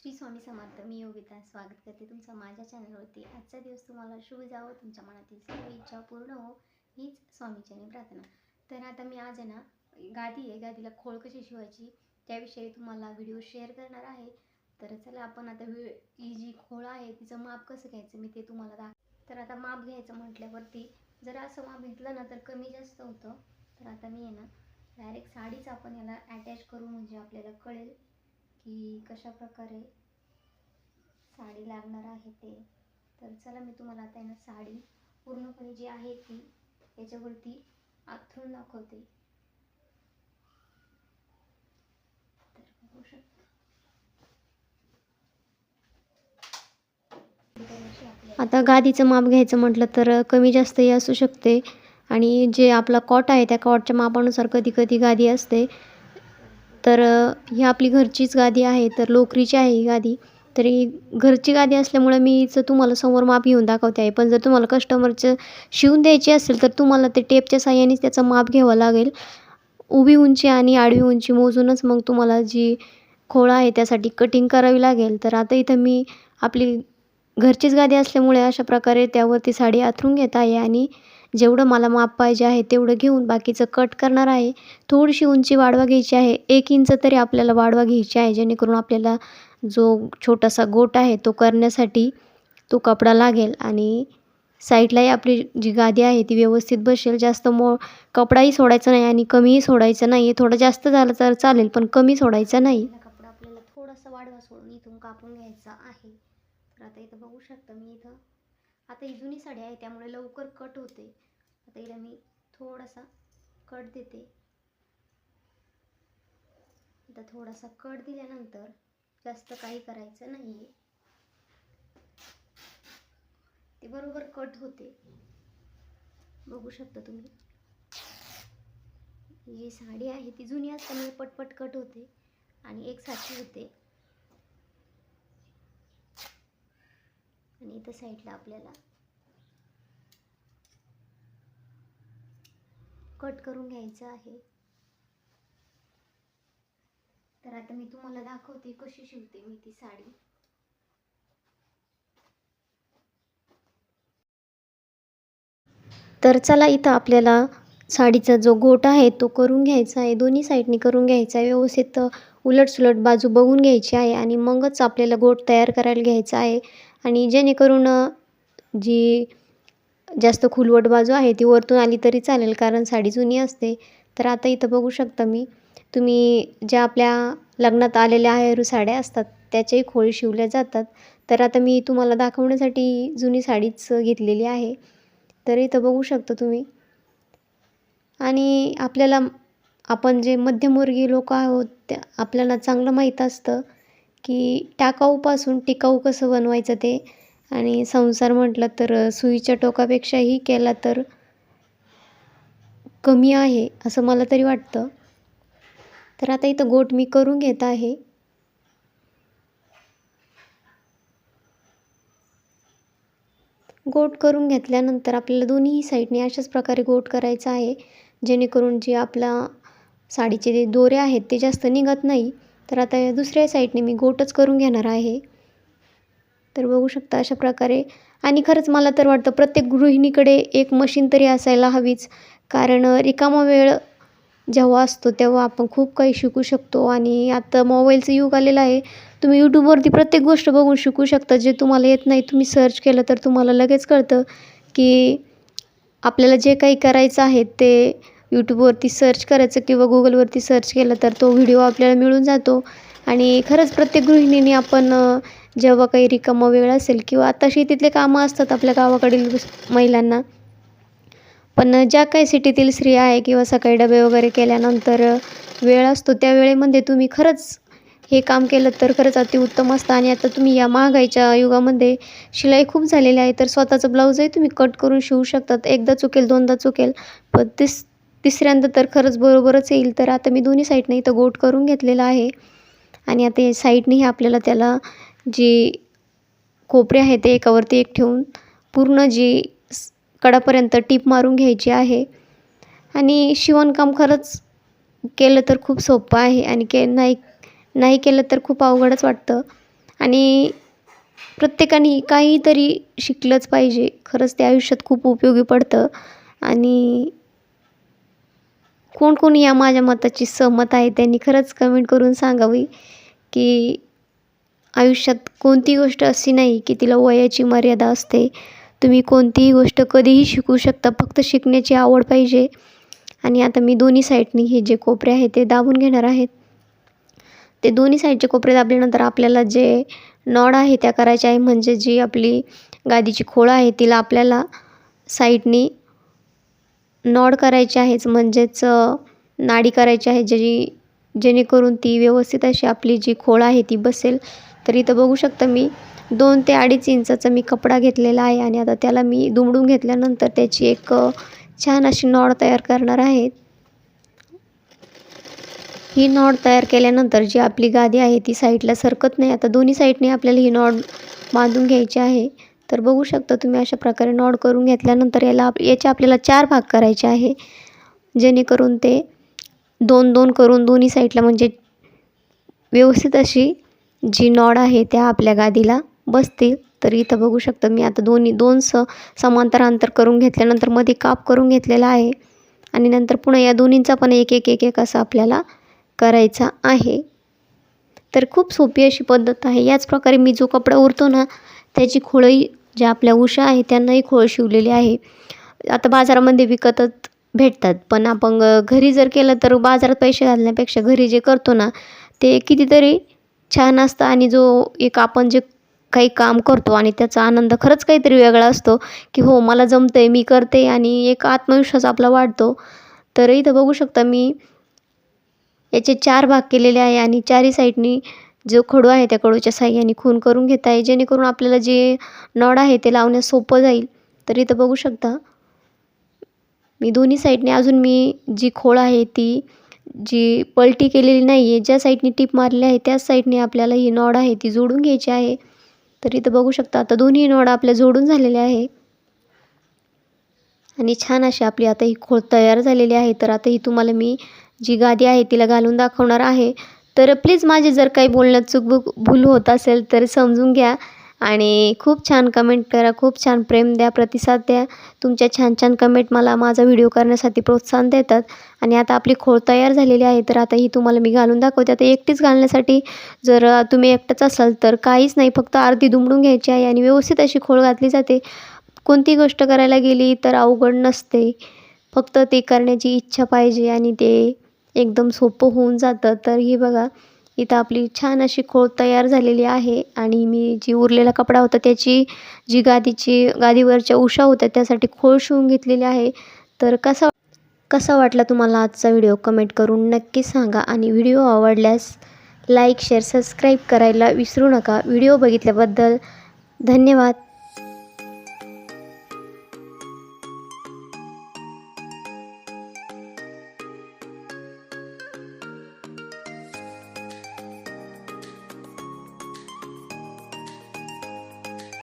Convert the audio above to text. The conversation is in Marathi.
श्री स्वामी समर्थ मी योगिता स्वागत करते तुमचा माझ्या चॅनलवरती. आजचा दिवस तुम्हाला शुभ जावं तुमच्या मनातील सर्व इच्छा पूर्ण हो हीच स्वामीच्याने प्रार्थना. तर आता मी आज आहे ना गादी आहे गादीला खोळ कशी शिवायची त्याविषयी तुम्हाला व्हिडिओ शेअर करणार आहे. तर चला आपण आता वि ही जी खोळ आहे तिचं माप कसं घ्यायचं मी ते तुम्हाला दाख तर आता माप घ्यायचं म्हटल्यावरती जर असं माप घेतलं ना तर कमी जास्त होतं. तर आता मी आहे ना डायरेक्ट साडीच आपण याला अटॅच करू म्हणजे आपल्याला कळेल. की कशा प्रकारे साडी लागणार आहे ते. तर चला मी तुम्हाला आता आहे ना साडी पूर्णपणे जी आहे ती याच्यावरती आथरून दाखवते. तर बघू शकता. आता गादीचं माप घ्यायचं म्हटलं तर कमी जास्तही असू शकते. आणि जे आपला कॉट आहे त्या कॉटच्या मापानुसार कधी कधी गादी असते. तर ही आपली घरचीच गादी आहे तर लोकरीची आहे ही गादी. तरी घरची गादी असल्यामुळे मी हिचं तुम्हाला समोर माप घेऊन दाखवते आहे. पण जर तुम्हाला कस्टमरचं शिवून द्यायची असेल तर तुम्हाला ते टेपच्या साह्यानेच त्याचं माप घ्यावं लागेल. उभी उंची आणि आडवी उंची मोजूनच मग तुम्हाला जी खोळा आहे त्यासाठी कटिंग करावी लागेल. तर आता इथं मी आपली घरचीच गादी असल्यामुळे अशा प्रकारे त्यावरती साडी आथरून घेत आहे आणि जेवढं मला माप पाहिजे आहे तेवढं घेऊन बाकीचं कट करणार आहे. थोडीशी उंची वाढवा घ्यायची आहे. एक इंच तरी आपल्याला वाढवा घ्यायची आहे जेणेकरून आपल्याला जो छोटासा गोट आहे तो करण्यासाठी तो कपडा लागेल आणि साईडलाही आपली जी गादी आहे ती व्यवस्थित बसेल. जास्त मो कपडाही सोडायचा नाही आणि कमीही सोडायचं नाही थोडं जास्त झालं तर चालेल पण कमी सोडायचं नाही. कपडा आपल्याला थोडासा वाढवा सोडून इथून कापून घ्यायचा आहे. तर आता इथं बघू शकता मी इथं आता ही जुनी साडी आहे त्यामुळे लवकर कट होते. आता हिला मी थोडासा कट देते. आता थोडासा कट दिल्यानंतर जास्त काही करायचं नाही आहे ते बरोबर कट होते. बघू शकता तुम्ही. जी साडी आहे ती जुनी असताना पटपट कट होते. आणि एक साची होते. आणि इथं साईडला आपल्याला. कट करून घ्यायचं आहे. तर आता मी तुम्हाला दाखवते कशी शिवते मी ती साडी. तर चला इथं आपल्याला साडीचा जो गोट आहे तो करून घ्यायचा आहे. दोन्ही साईडनी करून घ्यायचा आहे. व्यवस्थित उलटसुलट बाजू बघून घ्यायची आहे आणि मगच आपल्याला गोट तयार करायला घ्यायचा आहे. आणि जेणेकरून जी जास्त खुलवट बाजू आहे ती वरतून आली तरी चालेल कारण साडी जुनी असते. तर आता इथं बघू शकता मी तुम्ही ज्या आपल्या लग्नात आलेल्या आहेरू साड्या असतात त्याच्याही खोळी शिवल्या जातात. तर आता मी तुम्हाला दाखवण्यासाठी जुनी साडीच घेतलेली आहे. तर इथं बघू शकता तुम्ही. आणि आपल्याला आपण जे मध्यमवर्गीय लोक आहोत त्या आपल्याला चांगलं माहीत असतं. की टाकाऊपासून टिकाऊ कसं बनवायचं ते? आणि संसार म्हटलं तर सुईच्या टोकापेक्षाही केला तर कमी आहे असं मला तरी वाटतं. तर आता इथं गोट मी करून घेत आहे. गोट करून घेतल्यानंतर आपल्याला दोन्ही साईडने अशाच प्रकारे गोट करायचा आहे जेणेकरून जे आपला साडीचे जे दोरे आहेत ते जास्त निघत नाही. तर आता या दुसऱ्या साईडने मी गोटच करून घेणार आहे. तर बघू शकता अशा प्रकारे. आणि खरंच मला तर वाटतं प्रत्येक गृहिणीकडे एक मशीन तरी असायला हवीच. कारण रिकामा वेळ जेव्हा असतो तेव्हा आपण खूप काही शिकू शकतो. आणि आता मोबाईलचं युग आलेलं आहे. तुम्ही यूट्यूबवरती प्रत्येक गोष्ट बघून शिकू शकता. जे तुम्हाला येत नाही तुम्ही सर्च केलं तर तुम्हाला लगेच कळतं की आपल्याला जे काही करायचं आहे ते यूट्यूबवरती सर्च करायचं किंवा गुगलवरती सर्च केलं तर तो व्हिडिओ आपल्याला मिळून जातो. आणि खरंच प्रत्येक गृहिणीने आपण जेव्हा काही रिकामा वेळ असेल किंवा आता शेतीतले कामं असतात आपल्या गावाकडील महिलांना पण ज्या काही सिटीतील स्त्रिया आहे किंवा सकाळी डबे वगैरे केल्यानंतर वेळ असतो त्या वेळेमध्ये तुम्ही खरंच हे काम केलं तर खरंच अतिउत्तम असतं. आणि आता तुम्ही या महागाईच्या युगामध्ये शिलाई खूप झालेली आहे तर स्वतःचं ब्लाऊजही तुम्ही कट करून शिवू शकतात. एकदा चुकेल दोनदा चुकेल पण तीस तिसऱ्यांदा तर खरंच बरोबरच येईल. तर आता मी दोन्ही साईडने इथं गोट करून घेतलेला आहे. आणि आता या साईडनेही आपल्याला त्याला जी कोपरे आहे ते एकावरती एक ठेवून पूर्ण जी स- कडापर्यंत टीप मारून घ्यायची आहे. आणि शिवणकाम खरंच केलं तर खूप सोपं आहे. आणि के नाही नाही केलं तर खूप अवघडच वाटतं. आणि प्रत्येकाने काहीतरी शिकलंच पाहिजे. खरंच ते आयुष्यात खूप उपयोगी पडतं. आणि कोण कोण या माझ्या मताची सहमत आहे त्यांनी खरंच कमेंट करून सांगावी की आयुष्यात कोणती गोष्ट अशी नाही की तिला वयाची मर्यादा असते. तुम्ही कोणतीही गोष्ट कधीही शिकू शकता फक्त शिकण्याची आवड पाहिजे. आणि आता मी दोन्ही साईडनी हे जे कोपरे आहेत ते दाबून घेणार आहेत. ते दोन्ही साईडचे कोपरे दाबल्यानंतर आपल्याला जे नॉड आहे त्या करायच्या आहे म्हणजे जी आपली गादीची खोळं आहे तिला आपल्याला साईडनी नॉड करायची आहेच म्हणजेच नाडी करायची आहे ज्याची जेणेकरून ती व्यवस्थित अशी आपली जी खोळ आहे ती बसेल. तर इथं बघू शकता मी दोन ते अडीच इंचाचा मी कपडा घेतलेला आहे आणि आता त्याला मी दुमडून घेतल्यानंतर त्याची एक छान अशी नॉड तयार करणार आहे. ही नॉड तयार केल्यानंतर जी आपली गादी आहे ती साईडला सरकत नाही. आता दोन्ही साईडने आपल्याला ही नॉड बांधून घ्यायची आहे. तर बघू शकता तुम्ही अशा प्रकारे नॉड करून घेतल्यानंतर याला आप याचे आपल्याला चार भाग करायचे आहे. जेणेकरून ते दोन दोन करून दोन्ही साईडला म्हणजे व्यवस्थित अशी जी नॉड आहे त्या आपल्या गादीला बसतील. तर इथं बघू शकता मी आता दोन्ही दोन स समांतर अंतर करून घेतल्यानंतरमध्ये काप करून घेतलेला आहे. आणि नंतर पुन्हा या दोन्हींचा पण एक एक एक एक असं आपल्याला करायचा आहे. तर खूप सोपी अशी पद्धत आहे. याच प्रकारे मी जो कपडा उरतो ना त्याची खोळही ज्या आपल्या उषा आहे त्यांनाही खोळ शिवलेली आहे. आता बाजारामध्ये विकतच भेटतात. पण आपण घरी जर केलं तर बाजारात पैसे घालण्यापेक्षा घरी जे करतो ना ते कितीतरी छान असतं आणि जो एक आपण जे काही काम करतो आणि त्याचा आनंद खरंच काहीतरी वेगळा असतो की हो मला जमतंय मी करते आणि एक आत्मविश्वास आपला वाढतो. तर इथं बघू शकता मी याचे चार भाग केलेले आहे आणि चारही साईडनी जो खडू आहे त्या खडूच्या साह्याने खून करून घेता येईल जेणेकरून आपल्याला जे नळ आहे ते लावण्यास सोपं जाईल. तर इथं बघू शकता मी दोन्ही साईडने अजून मी जी खोळ आहे ती जी पलटी केलेली नाही आहे ज्या साईडने टीप मारली आहे त्याच साईडने आपल्याला ही नॉड आहे ती जोडून घ्यायची आहे. तर इथं बघू शकता आता दोन्ही नॉड आपल्या जोडून झालेले आहे. आणि छान अशी आपली आता ही खोळ तयार झालेली आहे. तर आता ही तुम्हाला मी जी गादी आहे तिला घालून दाखवणार आहे. तर प्लीज माझे जर काही बोलण्यात चूक भूल होत असेल तर समजून घ्या आणि खूप छान कमेंट करा खूप छान प्रेम द्या प्रतिसाद द्या. तुमच्या छान छान कमेंट मला माझा व्हिडिओ करण्यासाठी प्रोत्साहन देतात. आणि आता आपली खोळ तयार झालेली आहे तर आता ही तुम्हाला मी घालून दाखवते. आता एकटीच घालण्यासाठी जर तुम्ही एकटंच असाल तर काहीच नाही फक्त अर्धी दुमडून घ्यायची आहे आणि व्यवस्थित अशी खोळ घातली जाते. कोणती गोष्ट करायला गेली तर अवघड नसते. फक्त ते करण्याची इच्छा पाहिजे आणि ते एकदम सोपं होऊन जातं. तर ही बघा इथं आपली छान अशी खोळ तयार झालेली आहे आणि मी जी उरलेला कपडा होता त्याची जी गादीची गादीवरच्या उषा होत्या त्यासाठी खोळ शिवून घेतलेली आहे. तर कसा कसा वाटला तुम्हाला आजचा व्हिडिओ? कमेंट करून नक्की सांगा आणि व्हिडिओ आवडल्यास लाईक शेअर सबस्क्राईब करायला विसरू नका. व्हिडिओ बघितल्याबद्दल धन्यवाद.